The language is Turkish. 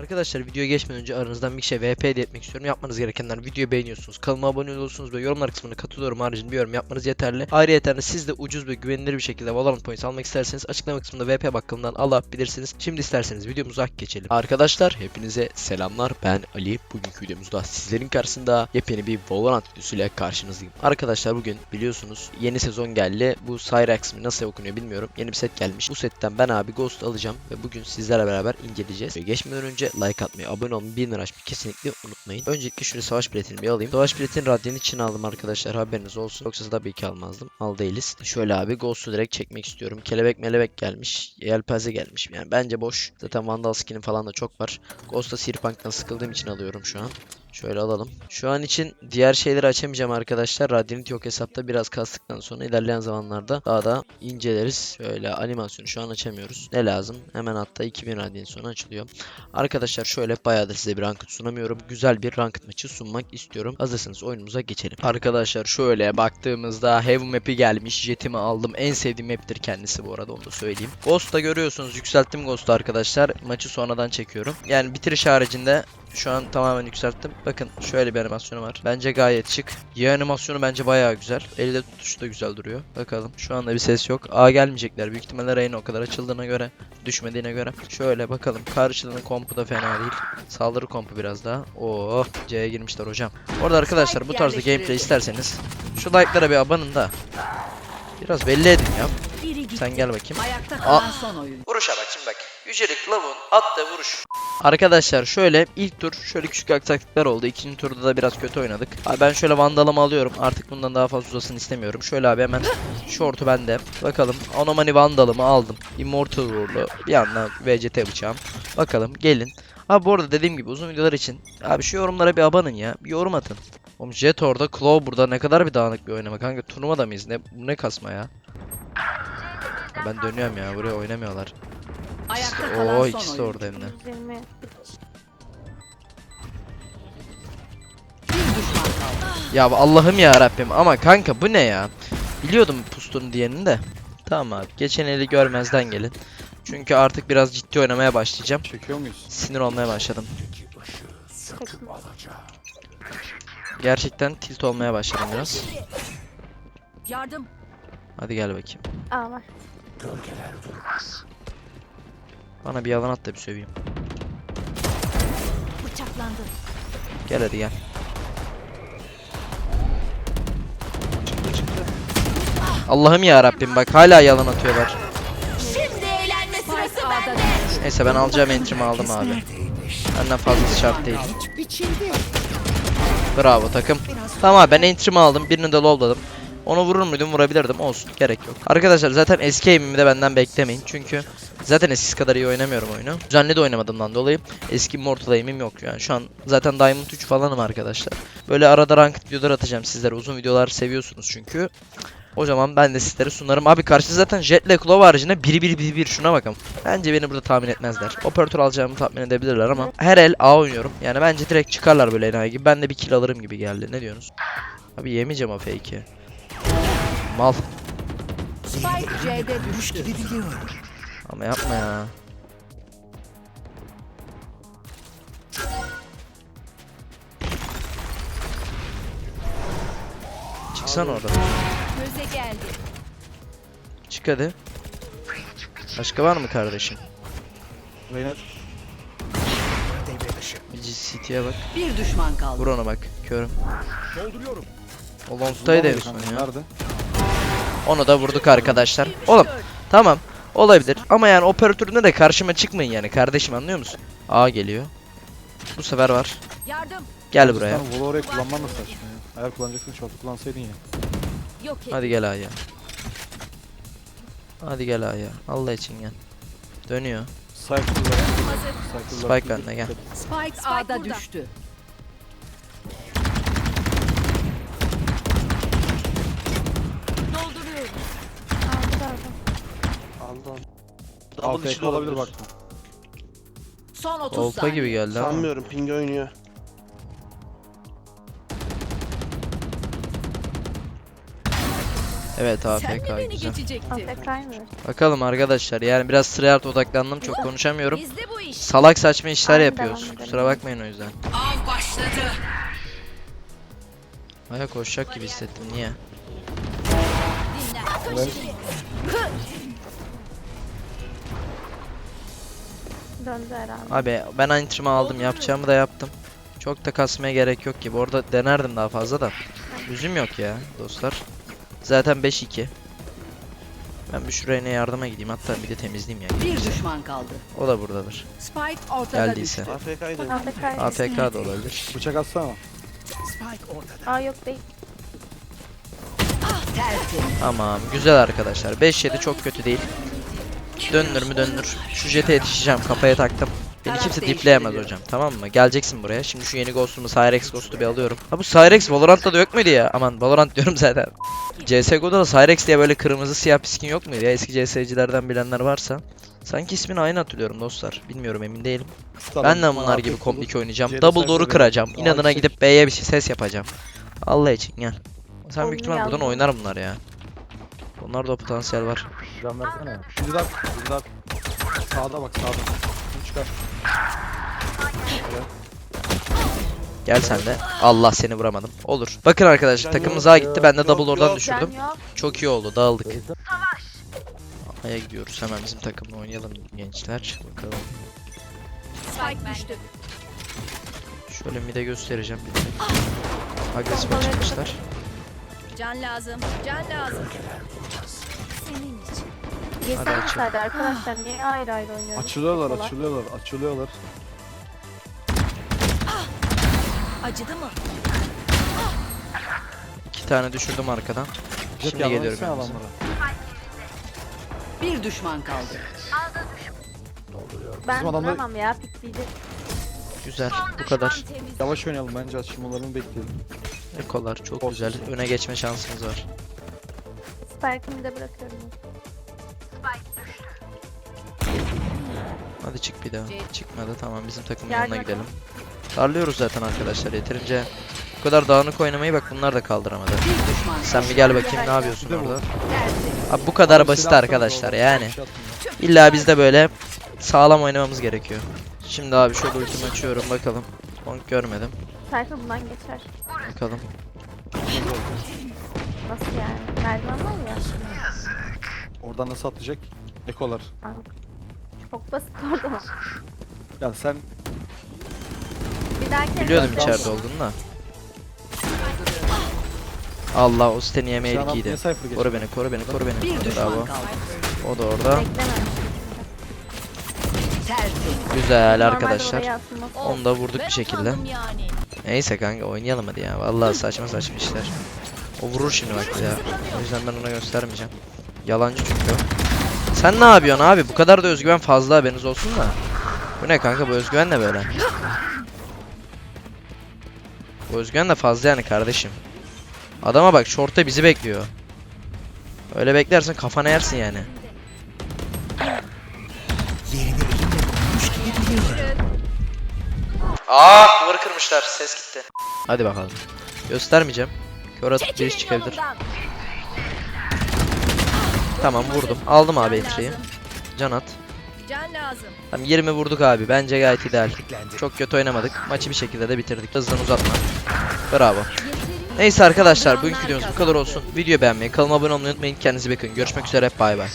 Arkadaşlar videoya geçmeden önce aranızdan bir şey VP hediye etmek istiyorum. Yapmanız gerekenler videoyu beğeniyorsunuz. Kanalıma abone oluyorsunuz ve yorumlar kısmına katılıyorum haricinde bir yorum yapmanız yeterli. Ayrıca siz de ucuz ve güvenilir bir şekilde Valorant Points almak isterseniz açıklama kısmında VP bakkalından alabilirsiniz. Şimdi isterseniz videomuza geçelim. Arkadaşlar hepinize selamlar. Ben Ali. Bugünkü videomuzda sizlerin karşısında yepyeni bir Valorant videosuyla karşınızdayım. Arkadaşlar bugün biliyorsunuz yeni sezon geldi. Bu Cyrax mi nasıl okunuyor bilmiyorum. Yeni bir set gelmiş. Bu setten ben abi Ghost alacağım ve bugün sizlerle beraber inceleyeceğiz. Geçmeden önce like atmayı, abone olmayı, bildirim açmayı kesinlikle unutmayın. Öncelikle şöyle savaş biletini bir alayım. Savaş biletini radyan için aldım arkadaşlar haberiniz olsun. Yoksa tabii ki almazdım. Al değiliz. Şöyle abi Ghost'u direkt çekmek istiyorum. Kelebek melebek gelmiş. Yelpaze gelmiş. Yani bence boş. Zaten Vandal skin'in falan da çok var. Ghost'ta Sirpunk'tan sıkıldığım için alıyorum şu an. Şöyle alalım. Şu an için diğer şeyleri açamayacağım arkadaşlar. Radiant yok hesapta biraz kastıktan sonra ilerleyen zamanlarda daha da inceleriz. Şöyle animasyonu şu an açamıyoruz. Ne lazım? Hemen hatta 2000 Radiant sonra açılıyor. Arkadaşlar şöyle bayağıdır size bir ranked sunamıyorum. Güzel bir ranked maçı sunmak istiyorum. Hazırsanız oyunumuza geçelim. Arkadaşlar şöyle baktığımızda Heavy Map'i gelmiş. Jetimi aldım. En sevdiğim map'tir kendisi bu arada onu da söyleyeyim. Ghost'ta görüyorsunuz yükselttim Ghost'u arkadaşlar. Maçı sonradan çekiyorum. Yani bitiriş haricinde şu an tamamen yükselttim. Bakın şöyle bir animasyonu var. Bence gayet şık. Y animasyonu bence bayağı güzel. Elde tutuşu da güzel duruyor. Bakalım. Şu anda bir ses yok. A gelmeyecekler. Büyük ihtimalle Reyna o kadar açıldığına göre. Düşmediğine göre. Şöyle bakalım. Karşılığının kompu da fena değil. Saldırı kompu biraz daha. Oo, C'ye girmişler hocam. Orada arkadaşlar bu tarzda gameplay isterseniz şu like'lara bir abanın da. Biraz belli edin ya. Sen gel bakayım. Ayakta Aa. kalan son oyun. Vuruşa bak şimdi bak. Yücelik lavun attığı vuruş. Arkadaşlar şöyle ilk tur şöyle küçük aksaklıklar oldu. İkinci turda da biraz kötü oynadık. Abi ben şöyle vandalımı alıyorum. Artık bundan daha fazla uzasın istemiyorum. Şöyle abi hemen short'u bende. Bakalım anomani vandalımı aldım. Immortal uğurlu. Bir yandan VCT bıçağım. Bakalım gelin. Abi bu arada dediğim gibi uzun videolar için abi şu yorumlara bir abanın ya. Bir yorum atın. Oğlum Jet orada, Claw burada ne kadar bir dağınık bir oynama kanka. Turnuvada mıyız? Ne, bu ne kasma ya? Ya Ben dönüyorum ya buraya oynamıyorlar. Ayakta kalan Oo son ikisi de orada hem de. 120. Bir düşman kaldı. Ya Allah'ım ya Rabbim ama kanka bu ne ya? Biliyordum pustun diyenini de. Tamam abi geçen eli görmezden gelin. Çünkü artık biraz ciddi oynamaya başlayacağım. Çekiyor muyuz? Sinir olmaya başladım. Çekme. Gerçekten tilt olmaya başladım biraz. Yardım. Hadi gel bakayım. Aa var. Bana bir yalan at da bir söveyim. Bıçaklandı. Gel hadi gel. Allah'ım ya Rabbim bak hala yalan atıyorlar. Şimdi eğlenme sırası bende. Neyse ben alacağım entrimi aldım abi. Benden fazlası şart değil. Bravo takım. Tamam abi ben entrimi aldım. Birini de lowladım. Onu vurur muydum vurabilirdim. Olsun gerek yok. Arkadaşlar zaten eski aim'imi de benden beklemeyin. Çünkü zaten eskisi kadar iyi oynamıyorum oyunu. Düzenli de oynamadığımdan dolayı eski Mortal aim'im yok yani. Şu an zaten Diamond 3 falanım arkadaşlar. Böyle arada ranked videolar atacağım sizlere. Uzun videolar seviyorsunuz çünkü. O zaman ben de sizlere sunarım. Abi karşı zaten Jet ile Claw haricinde 1 1 1 1 şuna bakın. Bence beni burada tahmin etmezler. Operatör alacağımı tahmin edebilirler ama her el A oynuyorum. Yani bence direkt çıkarlar böyle enayi gibi. Ben de bir kill alırım gibi geldi. Ne diyorsunuz? Abi yemeyeceğim o fake'i. Mal. Spike C'de düştü. Ama yapma ya. Çıksana orada. Göze geldi. Çık hadi. Başka var mı kardeşim? Reyna Bir CT'ye bak. Bir düşman kaldı. Vur ona bak. Körüm. dolduruyorum. O long'taydı en son ya. Nerede? Onu da vurduk arkadaşlar. Oğlum tamam olabilir ama yani operatöründe de karşıma çıkmayın yani kardeşim anlıyor musun? A geliyor. Bu sefer var. Yardım. Gel buraya. Sen Volu oraya kullanman da saçma ya. Eğer kullanacaksın şortu kullansaydın ya. Yok et. Hadi gel A'ya. Hadi gel A'ya. Allah için gel. Dönüyor. Spike bende, gel. Spike A'da düştü. Aldı aldı. AFK olabilir bak. Son 30 Olta saniye. gibi geldi ama. Sanmıyorum ping oynuyor. Evet Sen AFK mi beni güzel. geçecektin? Bakalım arkadaşlar yani biraz tryhard odaklandım çok konuşamıyorum. Bizde bu iş. Salak saçma işler Aynen, yapıyoruz. edelim. Kusura bakmayın o yüzden. Av başladı. Aya koşacak gibi hissettim niye? Döndü herhalde. Abi ben antrimi aldım yapacağımı da yaptım. Çok da kasmaya gerek yok gibi. Orada denerdim daha fazla da. Üzüm yok ya dostlar. Zaten 5-2. Ben bir şuraya ne yardıma gideyim hatta bir de temizleyeyim ya. Bir düşman kaldı. O da buradadır. Spike ortada Geldiyse. düştü. AFK'ydı. AFK. AFK da olabilir. Bıçak atsana. Aa yok değil. Tertemiz. Tamam güzel arkadaşlar. 5-7 çok kötü değil. Döndür mü döndür. Şu jete yetişeceğim kafaya taktım. Beni kimse dipleyemez hocam tamam mı? Geleceksin buraya. Şimdi şu yeni ghost'umu Cyrex ghost'u bir alıyorum. Ha bu Cyrex Valorant'ta da yok muydu ya? Aman Valorant diyorum zaten. CSGO'da da Cyrex diye böyle kırmızı siyah bir skin yok muydu ya? Eski CS'cilerden bilenler varsa. Sanki ismini aynı hatırlıyorum dostlar. Bilmiyorum emin değilim. Ben de bunlar gibi komplik oynayacağım. Double door'u kıracağım. İnadına gidip B'ye bir şey ses yapacağım. Allah için gel. Sen büyük ihtimal buradan oynar bunlar ya. Bunlarda o potansiyel var. Can versene. Şimdi daha, şimdi daha. Sağda bak sağda. Bunu çıkar. Gel sen de. Allah seni vuramadım. Olur. Bakın arkadaşlar takımımız A gitti. Ben de double oradan düşürdüm. Çok iyi oldu. Dağıldık. A'ya gidiyoruz. Hemen bizim takımla oynayalım gençler. Bakalım. Spike düştü. Şöyle mid'e göstereceğim bir de. Agresif açılmışlar. Can lazım. Can lazım. Senin için. Hadi açıl. sadece arkadaşlar niye ayrı ayrı oynuyoruz? Açılıyorlar, Kolay. açılıyorlar, açılıyorlar. Acıdı mı? İki tane düşürdüm arkadan. Jet Şimdi geliyorum etsene yanınıza. adamlara. Bir düşman kaldı. Ben Bizim adamlar- duramam ya pikleyecek. Güzel. Bu kadar. Yavaş oynayalım bence açılmalarını bekleyelim. Ekolar çok güzel. Öne geçme şansımız var. Spike'ımı da bırakıyorum. Hadi çık bir daha. Çıkmadı. Tamam bizim takımın Yardım yanına edin. gidelim. Darlıyoruz zaten arkadaşlar yeterince. Bu kadar dağınık oynamayı bak bunlar da kaldıramadı. Sen bir gel bakayım ne yapıyorsun orada. Abi bu kadar basit arkadaşlar yani. Şey. İlla biz de böyle sağlam oynamamız gerekiyor. Şimdi abi şöyle ultimi açıyorum bakalım. Bonk görmedim. Spike bundan geçer. Bakalım. Nasıl yani? Merdiven var ya. Oradan nasıl atlayacak? Ekolar. Aa, Çok basit orada. Ya sen Bir dahaki Biliyordum içeride olduğunu da. Allah o siteni yemeye sen cypher geçtin? Koru beni koru beni koru beni. Bravo. O da orada. Bekleme. Güzel. Normalde arkadaşlar. oraya atılmaz. Onu da vurduk bir şekilde. Neyse kanka oynayalım hadi ya. Vallahi saçma saçma işler. O vurur şimdi bak ya. O yüzden ben ona göstermeyeceğim. Yalancı çünkü. Sen ne yapıyorsun abi? Bu kadar da özgüven fazla haberiniz olsun da. Bu ne kanka bu özgüven ne böyle? Bu özgüven de fazla yani kardeşim. Adama bak short'ta bizi bekliyor. Öyle beklersen kafana yersin yani. Aa duvarı kırmışlar. Ses gitti. Hadi bakalım. Göstermeyeceğim. Kör atıp bir iş çıkabilir. Tamam vurdum. Aldım abi entry'yi. Can at. Can lazım. Tamam 20 vurduk abi. Bence gayet ideal. Çok kötü oynamadık. Maçı bir şekilde de bitirdik. Hızdan uzatma. Bravo. Neyse arkadaşlar bugünkü videomuz bu kadar olsun. Video beğenmeyi, kanalıma abone olmayı unutmayın. Kendinize bakın. Görüşmek üzere. Bay bay.